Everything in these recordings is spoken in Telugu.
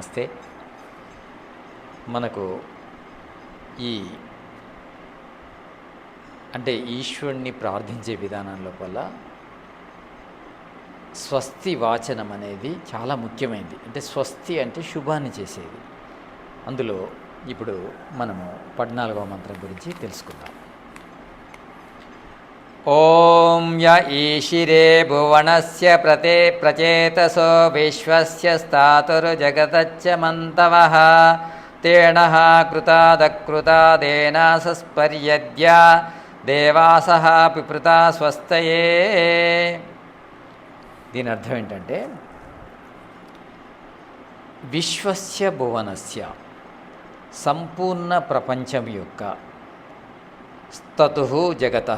నమస్తే. మనకు ఈ అంటే ఈశ్వరుణ్ణి ప్రార్థించే విధానం లోపల స్వస్తి వాచనం అనేది చాలా ముఖ్యమైనది అంటే స్వస్తి అంటే శుభాన్ని చేసేది. అందులో ఇప్పుడు మనము పద్నాలుగవ మంత్రం గురించి తెలుసుకుందాం. ఓం య ఈశిరే భువనస్య ప్రతే ప్రచేతసో విశ్వస్య స్థాతుర్జగతచ్చ మంతవః. తేన కృతాదకృతాదేన సస్పర్యద్య. దేవాసః పిపృతా స్వస్తయే దీని అర్థం ఏంటంటే విశ్వస్య భువనస్య సంపూర్ణ ప్రపంచం యొక్క స్తతు జగత.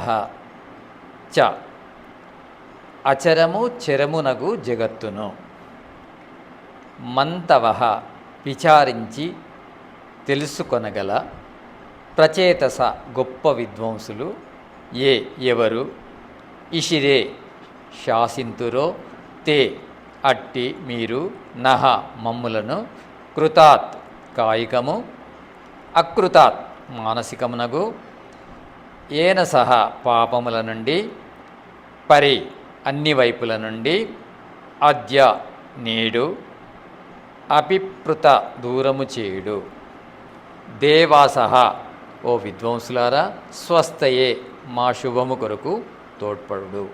చ. అచరము చెరమునగు జగత్తును. మంతవ విచారించి తెలుసుకొనగల ప్రచేతస గొప్ప విద్వాంసులు ఏ ఎవరు? ఇషిరే శాసింతురో తే అట్టి మీరు నహ మమ్ములను కృతాత్ కాయికము అకృతాత్ మానసికమునగు ఏన సహా పాపముల నుండి పరి అన్ని వైపుల నుండి అద్య నేడు అపిప్రుత దూరము చేయుడు. దేవాసహ ఓ విద్వాంసులారా స్వస్థయే మా శుభము కొరకు తోడ్పడు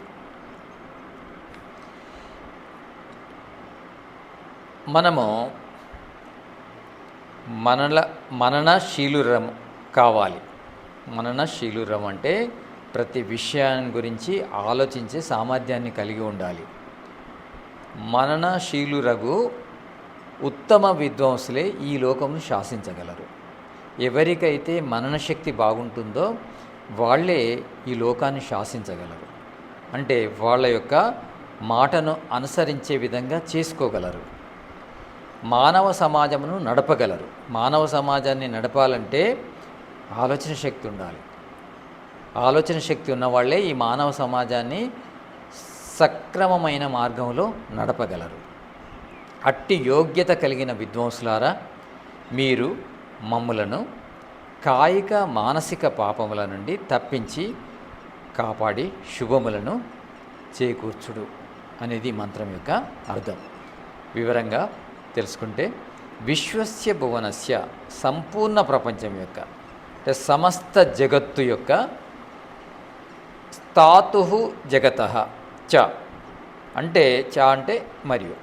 మనము మనల మననశీలురం కావాలి. మననశీలురం అంటే ప్రతి విషయాన్ని గురించి ఆలోచించే సామర్థ్యాన్ని కలిగి ఉండాలి. మననశీలురగు ఉత్తమ విద్వాంసులే ఈ లోకమును శాసించగలరు. ఎవరికైతే మననశక్తి బాగుంటుందో వాళ్ళే ఈ లోకాన్ని శాసించగలరు. అంటే వాళ్ళ యొక్క మాటను అనుసరించే విధంగా చేసుకోగలరు. మానవ సమాజమును నడపగలరు. మానవ సమాజాన్ని నడపాలంటే ఆలోచన శక్తి ఉండాలి. ఆలోచన శక్తి ఉన్నవాళ్ళే ఈ మానవ సమాజాన్ని సక్రమమైన మార్గంలో నడపగలరు. అట్టి యోగ్యత కలిగిన విద్వాంసులారా మీరు మమ్ములను కాయిక మానసిక పాపముల నుండి తప్పించి కాపాడి శుభములను చేకూర్చుడు అనేది మంత్రం యొక్క అర్థం. వివరంగా తెలుసుకుంటే విశ్వస్య భువనస్య సంపూర్ణ ప్రపంచం యొక్క అంటే సమస్త జగత్తు యొక్క స్థాతు జగత చ. అంటే చ అంటే మరియు.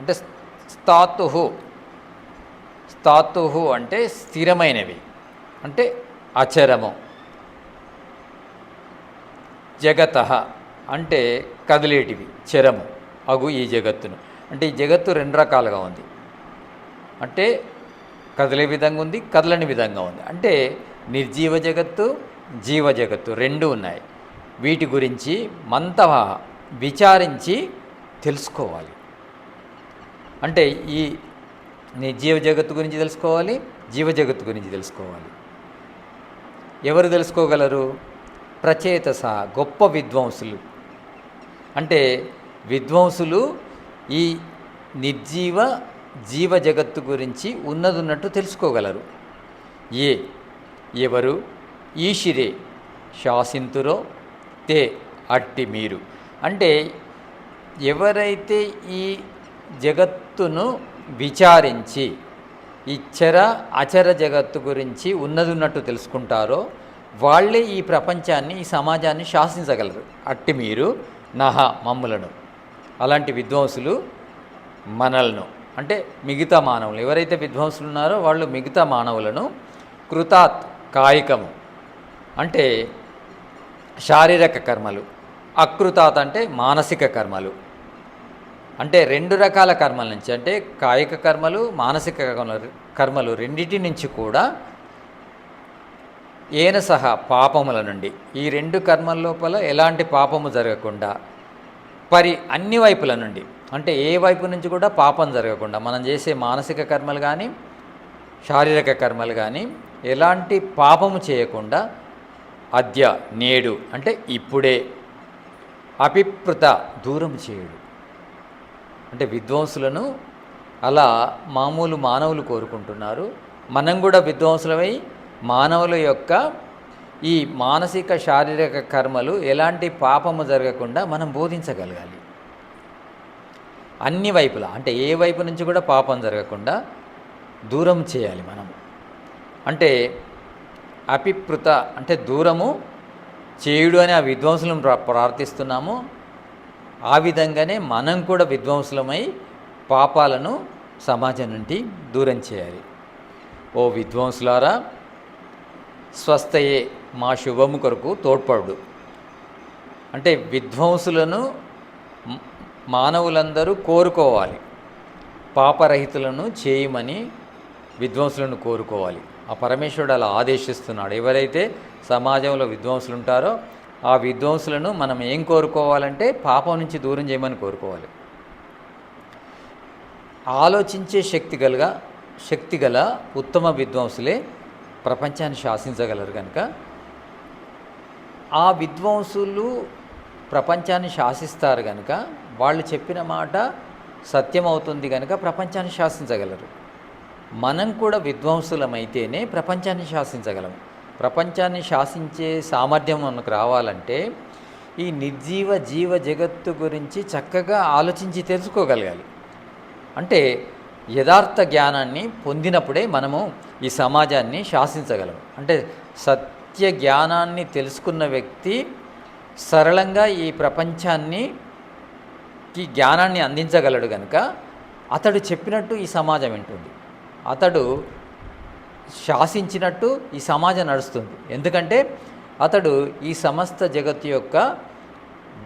అంటే స్థాతు. స్థాతు అంటే స్థిరమైనవి. అంటే అచరము. జగత అంటే కదిలేటివి చరము అగు ఈ జగత్తును. అంటే ఈ జగత్తు రెండు రకాలుగా ఉంది. అంటే కదిలే విధంగా ఉంది కదలని విధంగా ఉంది. అంటే నిర్జీవ జగత్తు జీవ జగత్తు రెండు ఉన్నాయి. వీటి గురించి మంతవ విచారించి తెలుసుకోవాలి. అంటే ఈ నిర్జీవ జగత్తు గురించి తెలుసుకోవాలి జీవ జగత్తు గురించి తెలుసుకోవాలి. ఎవరు తెలుసుకోగలరు? ప్రచేతస గొప్ప విద్వాంసులు. అంటే విద్వాంసులు ఈ నిర్జీవ జీవ జగత్తు గురించి ఉన్నదున్నట్టు తెలుసుకోగలరు. ఏ? ఎవరు? ఈశిరే శాసింతురో తే అట్టి మీరు. అంటే ఎవరైతే ఈ జగత్తును విచారించి ఇచ్చర అచర జగత్తు గురించి ఉన్నదున్నట్టు తెలుసుకుంటారో వాళ్ళే ఈ ప్రపంచాన్ని ఈ సమాజాన్ని శాసించగలరు. అట్టి మీరు నహ మమ్ములను. అలాంటి విద్వాంసులు మనలను. అంటే మిగతా మానవులు. ఎవరైతే విద్వాంసులు ఉన్నారో వాళ్ళు మిగతా మానవులను కృతాత్ కాయికము. అంటే శారీరక కర్మలు అకృతాత్ అంటే మానసిక కర్మలు. అంటే రెండు రకాల కర్మల నుంచి అంటే కాయిక కర్మలు మానసిక కర్మలు కర్మలు నుంచి కూడా ఏన సహా పాపముల నుండి ఈ రెండు కర్మల లోపల ఎలాంటి పాపము జరగకుండా పరి అన్ని వైపుల నుండి అంటే ఏ వైపు నుంచి కూడా పాపం జరగకుండా మనం చేసే మానసిక కర్మలు కానీ శారీరక కర్మలు కానీ ఎలాంటి పాపము చేయకుండా అద్య నేడు అంటే ఇప్పుడే. అపిప్రుత దూరం చేయడు. అంటే విద్వాంసులను అలా మామూలు మానవులు కోరుకుంటున్నారు. మనం కూడా విద్వాంసులమై మానవుల యొక్క ఈ మానసిక శారీరక కర్మలు ఎలాంటి పాపము జరగకుండా మనం బోధించగలగాలి. అన్ని వైపులా అంటే ఏ వైపు నుంచి కూడా పాపం జరగకుండా దూరం చేయాలి మనం. అంటే అపిప్రుత అంటే దూరము చేయుడు అని ఆ విద్వాంసులను ప్రార్థిస్తున్నాము. ఆ విధంగానే మనం కూడా విద్వాంసులమై పాపాలను సమాజం నుండి దూరం చేయాలి. ఓ విద్వాంసులారా స్వస్థయే మా శుభము కొరకు తోడ్పడు. అంటే విద్వాంసులను మానవులందరూ కోరుకోవాలి. పాపరహితులను చేయమని విద్వాంసులను కోరుకోవాలి. ఆ పరమేశ్వరుడు అలా ఆదేశిస్తున్నాడు. ఎవరైతే సమాజంలో విద్వాంసులు ఉంటారో ఆ విద్వాంసులను మనం ఏం కోరుకోవాలంటే పాపం నుంచి దూరం చేయమని కోరుకోవాలి. ఆలోచించే శక్తి గలగా శక్తి గల ఉత్తమ విద్వాంసులే ప్రపంచాన్ని శాసించగలరు కనుక ఆ విద్వాంసులు ప్రపంచాన్ని శాసిస్తారు కనుక వాళ్ళు చెప్పిన మాట సత్యం అవుతుంది కనుక ప్రపంచాన్ని శాసించగలరు. మనం కూడా విద్వాంసులమైతేనే ప్రపంచాన్ని శాసించగలం. ప్రపంచాన్ని శాసించే సామర్థ్యం మనకు రావాలంటే ఈ నిర్జీవ జీవ జగత్తు గురించి చక్కగా ఆలోచించి తెలుసుకోగలగాలి. అంటే యథార్థ జ్ఞానాన్ని పొందినప్పుడే మనము ఈ సమాజాన్ని శాసించగలం. అంటే సత్య జ్ఞానాన్ని తెలుసుకున్న వ్యక్తి సరళంగా ఈ ప్రపంచాన్ని జ్ఞానాన్ని అందించగలడు కనుక అతడు చెప్పినట్టు ఈ సమాజం వింటుంది. అతడు శాసించినట్టు ఈ సమాజం నడుస్తుంది. ఎందుకంటే అతడు ఈ సమస్త జగత్తు యొక్క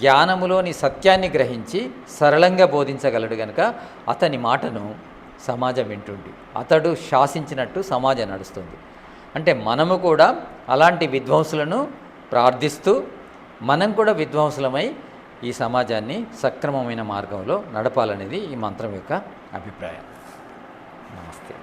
జ్ఞానములోని సత్యాన్ని గ్రహించి సరళంగా బోధించగలడు కనుక అతని మాటను సమాజం వింటుంది అతడు శాసించినట్టు సమాజం నడుస్తుంది. అంటే మనము కూడా అలాంటి విద్వాంసులను ప్రార్థిస్తూ మనం కూడా విద్వాంసులమై ఈ సమాజాన్ని సక్రమమైన మార్గంలో నడపాలనేది ఈ మంత్రం యొక్క అభిప్రాయం. నమస్తే.